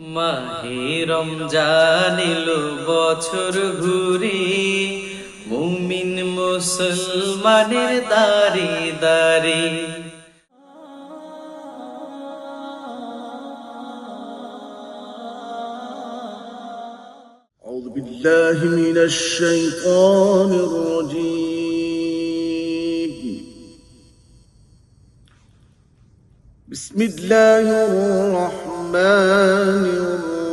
মাহে রমজান এলো বছর ঘুরে মুমিন মুসলমানের দারে দারে أعوذ بالله من الشيطان الرجيم بسم الله الرحمن الرحيم.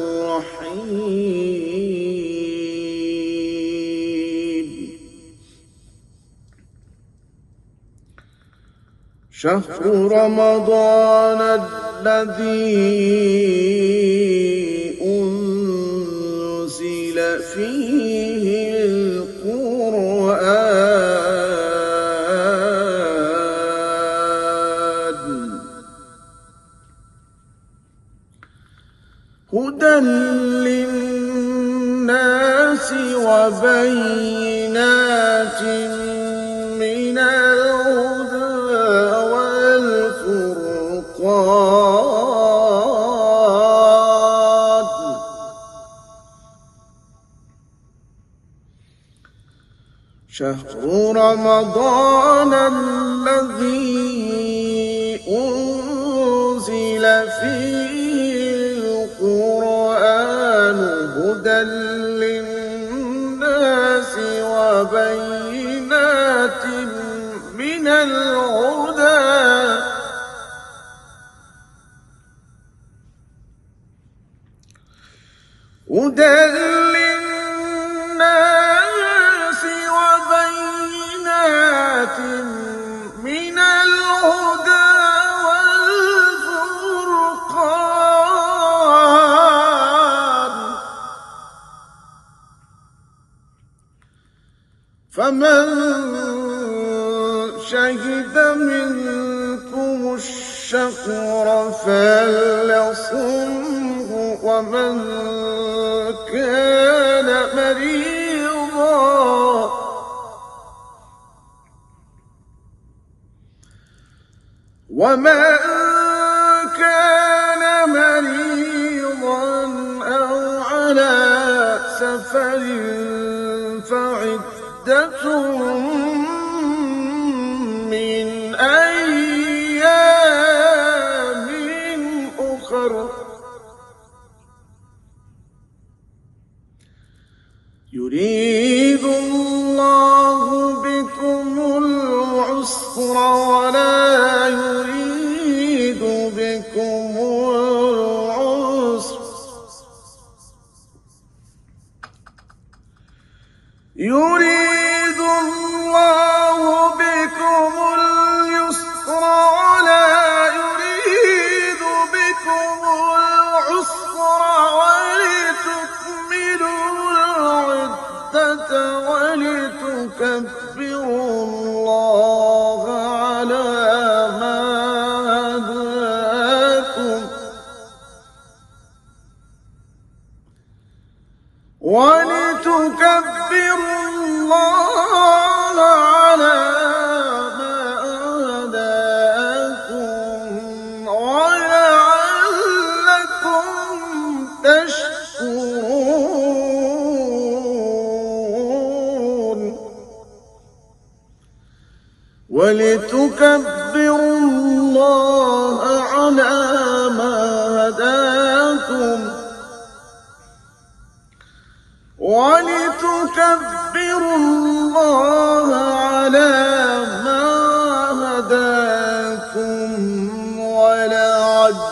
شهر رمضان الذي أنزل فيه وبينات من الهدى والفرقان شهر رمضان الذي أنزل فيه القرآن هدى وبينات من الهدى. هدى الشهر فليصمه ومن كان مريضا. ومن كان مريضا أو على سفر فعدة নুরী ولتكبروا الله على ما هداكم ولتكبروا الله على ما هداكم ولعلكم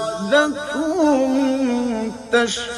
تشكرون.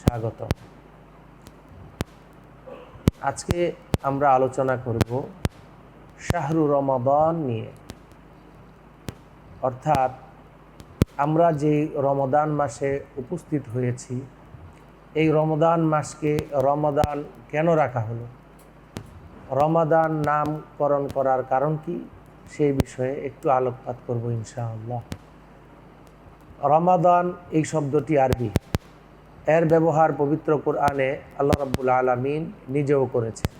স্বাগত। আজকে আমরা আলোচনা করব শাহরু রমাদান নিয়ে। অর্থাৎ আমরা যে রমদান মাসে উপস্থিত হয়েছি, এই রমদান মাসকে রমাদান কেন রাখা হলো? রমাদান নামকরণ করার কারণ কি? সেই বিষয়ে একটু আলোকপাত করব ইনশাআল্লাহ। রমাদান এই শব্দটি আরবি। এর ব্যবহার পবিত্র কোরআনে আল্লাহ রাব্বুল আলামিন নিজেও করেছেন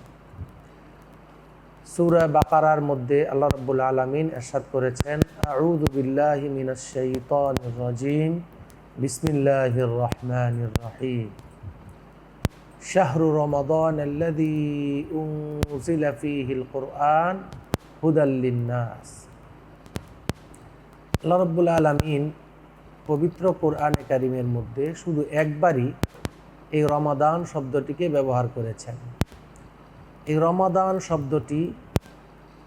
সূরা বাকারার মধ্যে আল্লাহ রাব্বুল আলামিন এরশাদ করেছেন আউযু বিল্লাহি মিনাশ শাইতানির রাজিম বিসমিল্লাহির রহমানির রহিম شهر رمضان الذي أنزل فيه القرآن هدى للناس আল্লাহ রব্বুল আলমিন পবিত্র কোরআনে কারিমের মধ্যে শুধু একবারই এই রমাদান শব্দটিকে ব্যবহার করেছেন। এই রমাদান শব্দটি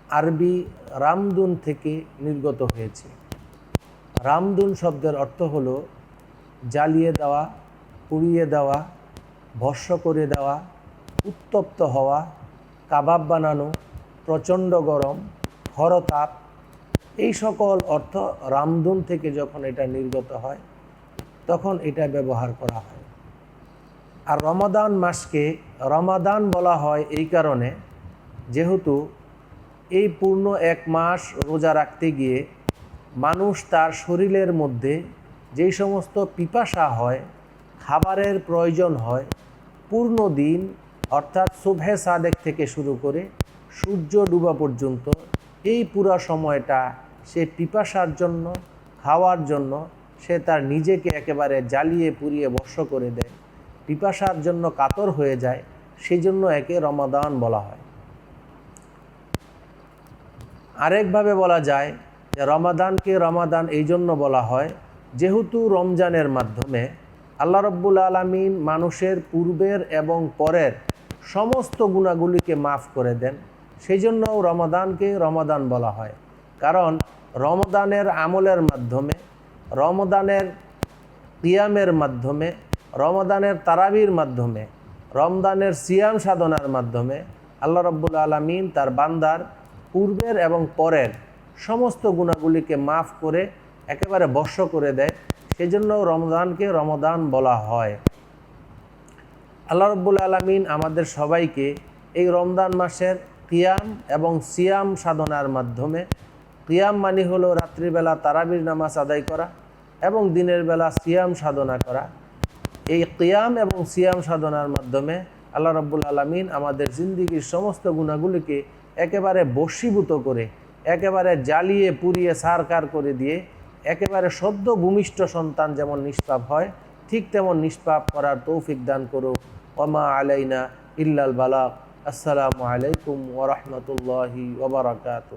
আরবি রামদুন থেকে নির্গত হয়েছে। রামদুন শব্দের অর্থ হলো জ্বালিয়ে দেওয়া, পুড়িয়ে দেওয়া, ভস্য করে দেওয়া, উত্তপ্ত হওয়া, কাবাব বানানো, প্রচণ্ড গরম, হরতাপ এই সকল অর্থ রামধুন থেকে যখন এটা নির্গত হয়, তখন এটা ব্যবহার করা হয়। আর রমাদান মাসকে রমাদান বলা হয় এই কারণে, যেহেতু এই পূর্ণ এক মাস রোজা রাখতে গিয়ে মানুষ তার শরীরের মধ্যে যেই সমস্ত পিপাসা হয়, খাবারের প্রয়োজন হয়, পূর্ণ দিন অর্থাৎ শুভে সাদেক থেকে শুরু করে সূর্য ডুবা পর্যন্ত এই পুরা সময়টা সে পিপাসার জন্য খাওয়ার জন্য, সে তার নিজেকে একেবারে জ্বালিয়ে পুড়িয়ে বর্ষ করে দেয়। পিপাসার জন্য কাতর হয়ে যায় সেই জন্য একে রমাদান বলা হয়। আরেকভাবে বলা যায় যে রমাদানকে রমাদান এই জন্য বলা হয়, যেহেতু রমজানের মাধ্যমে আল্লাহ রব্বুল আলমিন মানুষের পূর্বের এবং পরের সমস্ত গুণাগুলিকে মাফ করে দেন সেই জন্যও রমাদানকে রমাদান বলা হয়। কারণ রমদানের আমলের মাধ্যমে রমদানের কিয়ামের মাধ্যমে রমদানের তারাবির মাধ্যমে রমদানের সিয়াম সাধনার মাধ্যমে আল্লাহ রব্বুল আলমিন তার বান্দার পূর্বের এবং পরের সমস্ত গুণাগুলিকে মাফ করে একেবারে বর্ষ করে দেয়। সেজন্য রমদানকে রমদান বলা হয়। আল্লাহ রব্বুল আলমিন আমাদের সবাইকে এই রমদান মাসের কিয়াম এবং সিয়াম সাধনার মাধ্যমে কিয়াম মানে হলো রাত্রিবেলা তারাবির নামাজ আদায় করা এবং দিনের বেলা সিয়াম সাধনা করা। এই কিয়াম এবং সিয়াম সাধনার মাধ্যমে আল্লাহ রব্বুল আলমিন আমাদের জিন্দিগির সমস্ত গুণাগুলিকে একেবারে বশীভূত করে, একেবারে জ্বালিয়ে, পুড়িয়ে, সারকার করে দিয়ে, একেবারে সদ্য ভূমিষ্ঠ সন্তান যেমন নিষ্পাপ হয়, ঠিক তেমন নিষ্পাপ করার তৌফিক দান করুক। ওমা আলাইনা ইল্লাল বালাক আসসালামু আলাইকুম ওরহমতুল্লাহি ওবরাকাত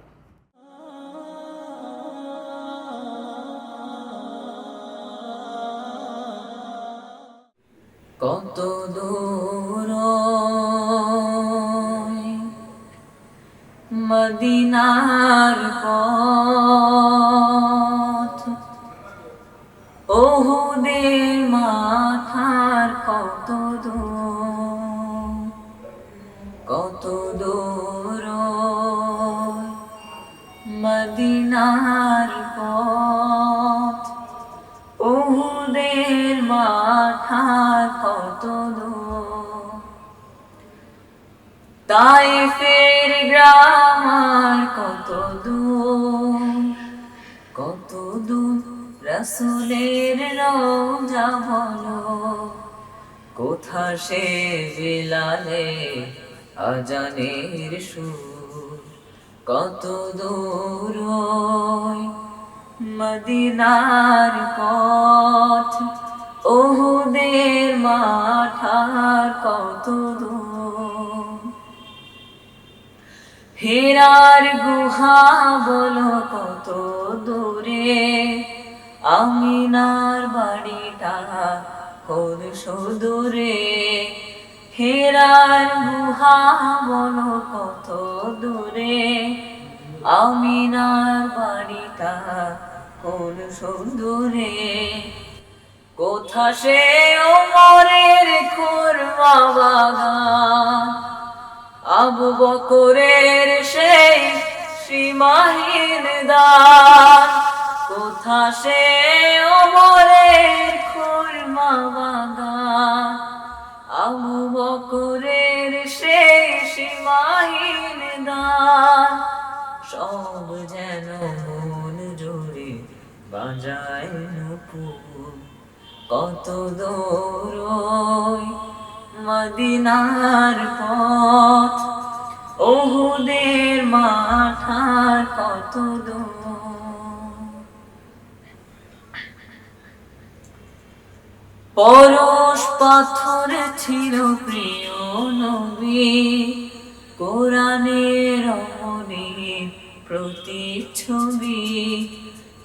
কত দূর? মদিনার পথ। ওহুদের মাথার কত দূর? কত দূর? মদিনার তাই ফের গ্রামার কত দূর কত দূর রসুলের রোজা বলো কোথা সে বিলালে আজানের সুর, কত দূর মদিনার পথ, ওহুদের মাঠার হেরার গুহা বলো কত দূরে? আমিনার বাড়িটা কোন সুদূরে। হেরার গুহা বলো কত দূরে? আমিনার বাড়িটা কোন সুদূরে। কোথা সে ওমরের খুরমা বাগান? আবু বকরের সেই সীমাহীন দান। কোথা সে অমরের খুরমা বাগান? আবু বকরের সেই সীমাহীন দান। সব যেন মন জুড়ে বাজায় নুপুর। কত ওই মদিনার পথ। ওহুদের মাঠার কত পরশ পাথর ছিল প্রিয় নবী। কোরআনের অমরের প্রতিচ্ছবি।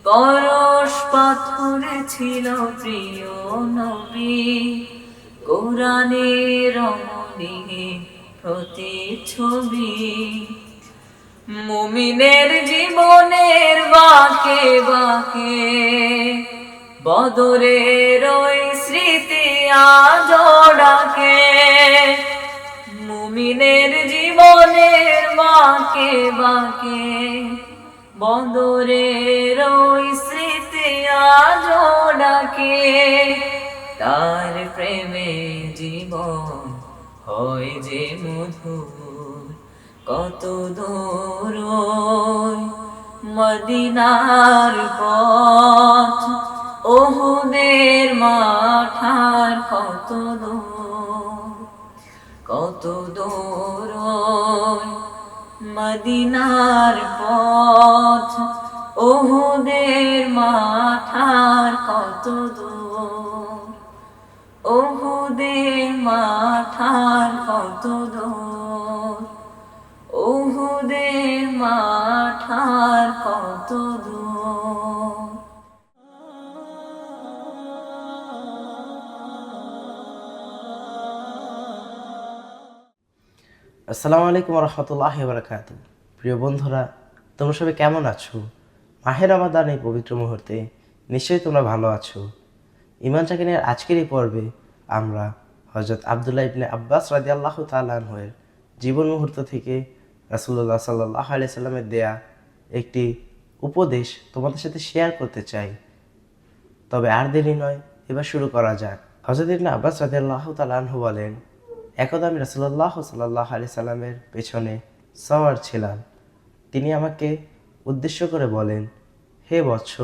পরশ পাথর ছিল প্রিয় নবী। কোরআনের অমরের প্রতিচ্ছবি মুমিনের জীবনের বাকে বাকে, বদরের ওই স্মৃতি আজ ডাকে। মুমিনের জীবনের বাকে বাকে, বদরের ওই স্মৃতি আজ ডাকে। তার প্রেমে জীবন হয় যে মধুর। কত দূর মদিনার পথ, ওহুদের মাঠার কত কত দূর মদিনার পথ, ওহুদের মাঠার কত দূর। ওহুদের মাঠার কত দূর? ওহুদের মাঠার কত দূর? আসসালামু আলাইকুম রহমতুল্লাহ বারকাত প্রিয় বন্ধুরা, তোমরা সবাই কেমন আছো? মাহের রমাদান এই পবিত্র মুহূর্তে নিশ্চয়ই তোমরা ভালো আছো। ইমান চাকিনের আজকের এই পর্বে আমরা হজরত আবদুল্লাহ ইবনে আব্বাস রাজি আল্লাহ তালের জীবন মুহূর্ত থেকে রাসুল্লাহ সাল্লাহ আলিয়া সাল্লামের দেয়া একটি উপদেশ তোমাদের সাথে শেয়ার করতে চাই। তবে আর দেরি নয়, এবার শুরু করা যাক। হজরত ইবনে আব্বাস রাজি আল্লাহ তালাহু বলেন, একদা আমি রসুল্লাহ সাল্লাহ আলি সাল্লামের পেছনে সওয়ার ছিলাম। তিনি আমাকে উদ্দেশ্য করে বলেন, হে বৎস,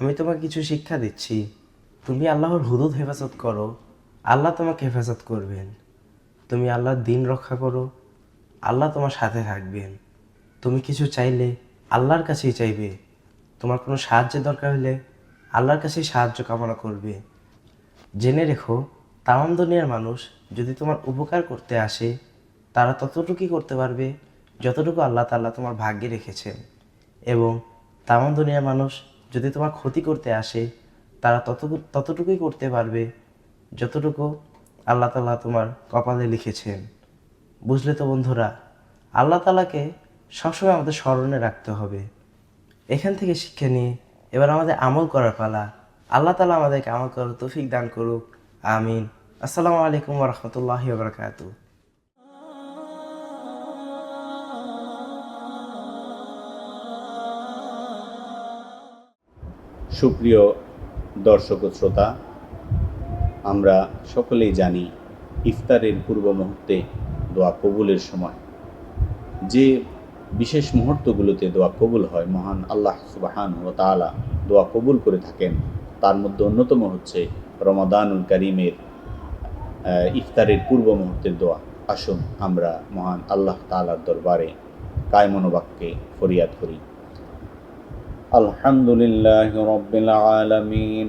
আমি তোমাকে কিছু শিক্ষা দিচ্ছি। তুমি আল্লাহর হুদুদ হেফাজত করো। আল্লাহ তোমাকে হেফাজত করবেন। তুমি আল্লাহর দিন রক্ষা করো, আল্লাহ তোমার সাথে থাকবেন। তুমি কিছু চাইলে আল্লাহর কাছেই চাইবে। তোমার কোনো সাহায্যের দরকার হলে আল্লাহর কাছেই সাহায্য কামনা করবে। জেনে রেখো তামাম দুনিয়ার মানুষ যদি তোমার উপকার করতে আসে, তারা ততটুকুই করতে পারবে যতটুকু আল্লাহ তাল্লাহ তোমার ভাগ্যে রেখেছেন। এবং তামাম দুনিয়ার মানুষ যদি তোমার ক্ষতি করতে আসে, তারা তত ততটুকুই করতে পারবে যতটুকু আল্লাহ তাল্লাহ তোমার কপালে লিখেছেন, বুঝলে তো বন্ধুরা, আল্লাহ তালাকে সবসময় আমাদের স্মরণে রাখতে হবে। এখান থেকে শিক্ষা নিয়ে এবার আমাদের আমল করার পালা। আল্লাহ তালা আমাদেরকে আমল করার তৌফিক দান করুক। আমিন। আসসালামু আলাইকুম রহমতুল্লাহ বারকাতু সুপ্রিয় দর্শক শ্রোতা আমরা সকলেই জানি ইফতারের পূর্ব মুহূর্তে দোয়া কবুলের সময়। যে বিশেষ মুহূর্তগুলোতে দোয়া কবুল হয়, মহান আল্লাহ সুবাহান ও তালা দোয়া কবুল করে থাকেন, তার মধ্যে অন্যতম হচ্ছে রমাদানুল করিমের ইফতারের পূর্ব মুহূর্তের দোয়া। আসুন আমরা মহান আল্লাহ তালার দরবারে কায়মনোবাক্যে ফরিয়াদ করি। আলহামদুলিল্লাহ রবিল আলমিন।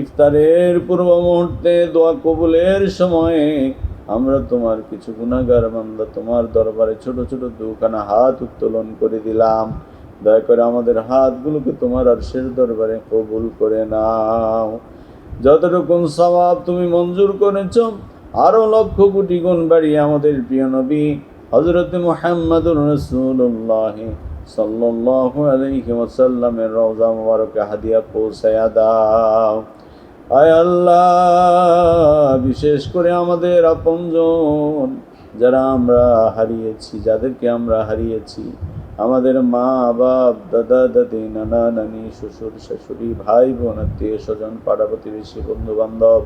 ইফতারের পূর্ব মুহূর্তে দোয়া কবুলের সময়ে আমরা তোমার কিছু গুণাগার বান্দা তোমার দরবারে ছোট ছোট দুখানা হাত উত্তোলন করে দিলাম। দয়া করে আমাদের হাতগুলোকে তোমার আর শেষ দরবারে কবুল করে নাও। যতটুকুন সওয়াব তুমি মঞ্জুর করেছ, আরও লক্ষ কোটি গুণ বাড়িয়ে আমাদের প্রিয় নবী হজরত মুহাম্মদুর রসুল্লাহ সাল্লাল্লাহু আলাইহি ওয়াসাল্লামের রওজা মুবারকে হাদিয়া পৌঁছায়া দাও। আয় আল্লাহ, বিশেষ করে আমাদের আপনজন যারা আমরা হারিয়েছি, যাদেরকে আমরা হারিয়েছি। আমাদের মা বাপ দাদা, দাদি, নানা, নানি, শ্বশুর, শাশুড়ি, ভাই, বোন, আত্মীয় স্বজন পাড়া প্রতিবেশী বন্ধু বান্ধব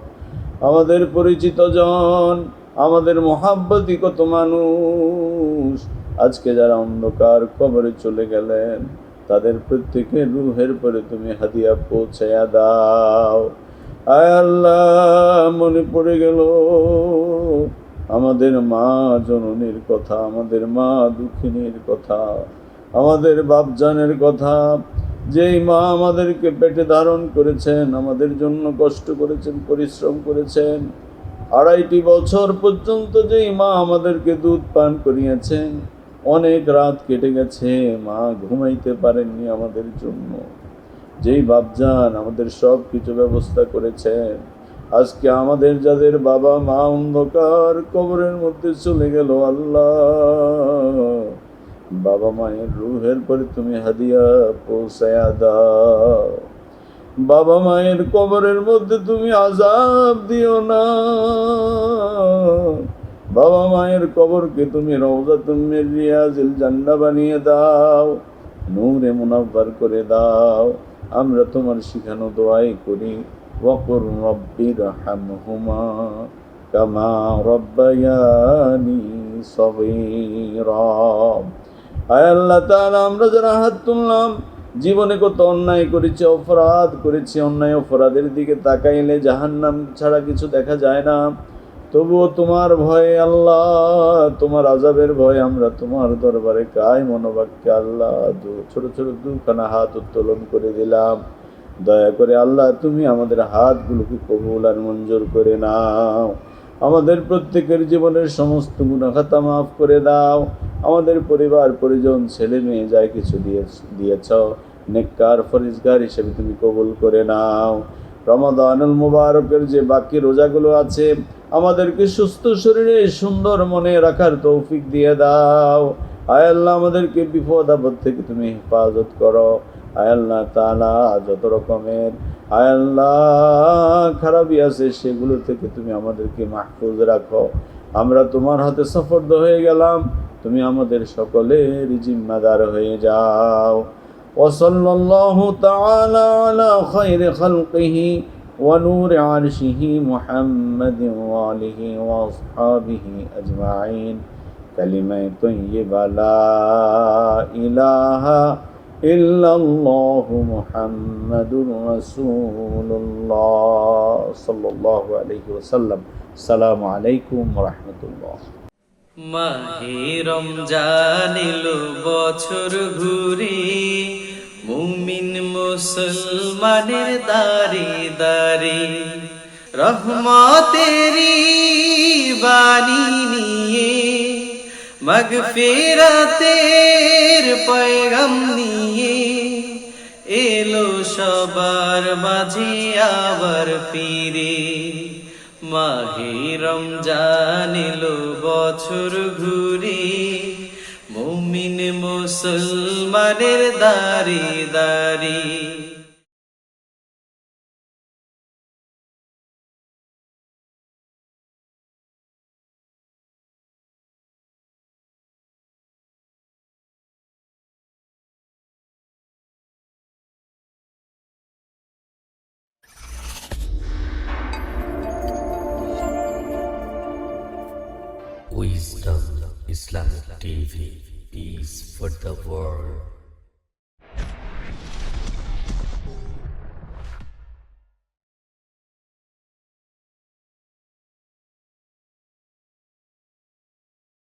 আমাদের পরিচিত জন, আমাদের মহাব্বতি কত মানুষ, আজকে যারা অন্ধকার কবরে চলে গেলেন, তাদের প্রত্যেকের রুহের পরে তুমি হাদিয়া পৌঁছায়া দাও। আয় আল্লাহ, মনে পড়ে গেল আমাদের মা জননীর কথা, আমাদের মা দুঃখিনীর কথা, আমাদের বাপজানের কথা। যেই মা আমাদেরকে পেটে ধারণ করেছেন, আমাদের জন্য কষ্ট করেছেন, পরিশ্রম করেছেন, আড়াইটি বছর পর্যন্ত যেই মা আমাদেরকে দুধ পান করিয়েছেন, অনেক রাত কেটে গেছে, মা ঘুমাইতে পারেননি আমাদের জন্য। যেই বাপজান আমাদের সব কিছু ব্যবস্থা করেছেন আজকে আমাদের যাদের বাবা মা অন্ধকার কবরের মধ্যে চলে গেল আল্লাহ। বাবা মায়ের রুহের পরে তুমি হাদিয়া পৌঁছায়া দাও। বাবা মায়ের কবরের মধ্যে তুমি আজাব দিও না। বাবা মায়ের কবরকে তুমি রওজা তুমি রিয়াজিল জান্না বানিয়ে দাও, নূরে মুনাব্বার করে দাও। আমরা তোমার শিখানো দোয়াই করি। ওয়াকুর রব্বির হামহুমা কামা রব্বায়ানি সগীরা। আয় আল্লাহ তাআলা, আমরা যারা হাত তুললাম, জীবনে কত অন্যায় করেছি, অপরাধ করেছি, অন্যায় অপরাধের দিকে তাকাইলে জাহান্নাম ছাড়া কিছু দেখা যায় না। তবুও তোমার ভয়ে আল্লাহ, তোমার আজাবের ভয়ে আমরা তোমার দরবারে কায় মনোবাক্যে আল্লাহ ছোট ছোট দুখানা হাত উত্তোলন করে দিলাম। দয়া করে আল্লাহ, তুমি আমাদের হাতগুলোকে কবুল আর মঞ্জুর করে নাও। আমাদের প্রত্যেকের জীবনের সমস্ত গুণাখাতা মাফ করে দাও। আমাদের পরিবার, পরিজন, ছেলে মেয়ে যাই কিছু দিয়ে, দিয়েছ, নেককার, ফরিজগার হিসেবে তুমি কবুল করে নাও। রমাদানুল মুবারকের যে বাকি রোজাগুলো আছে আমাদেরকে সুস্থ শরীরে সুন্দর মনে রাখার তৌফিক দিয়ে দাও আয় আল্লাহ আমাদেরকে বিপদ আপদ থেকে তুমি হেফাজত করো আয় আল্লাহ তালা যত রকমের আয় আল্লাহ খারাপই আছে সেগুলো থেকে তুমি আমাদেরকে মাহফুজ রাখো আমরা তোমার হাতে সফর্দ হয়ে গেলাম তুমি আমাদের সকলের জিম্মাদার হয়ে যাও وصلى الله تعالى على خير خلقه ونور عرشه محمد وآله وأصحابه أجمعين كلمة طيبة لا إله إلا الله محمد رسول الله صلى الله عليه وسلم السلام عليكم ورحمة الله মাহে রমজান এলো বছর ঘুরে মুমিন মুসলমানের দারে দারে রহমতেরি বাণী নিয়ে মগফিরাতের পয়গম নিয়ে এলো সবার মাঝে আবার ফিরে। মাহে রমজান এলো বছর ঘুরে। মুসলমানের দারি দারি Wisdom Islamic TV is for the world.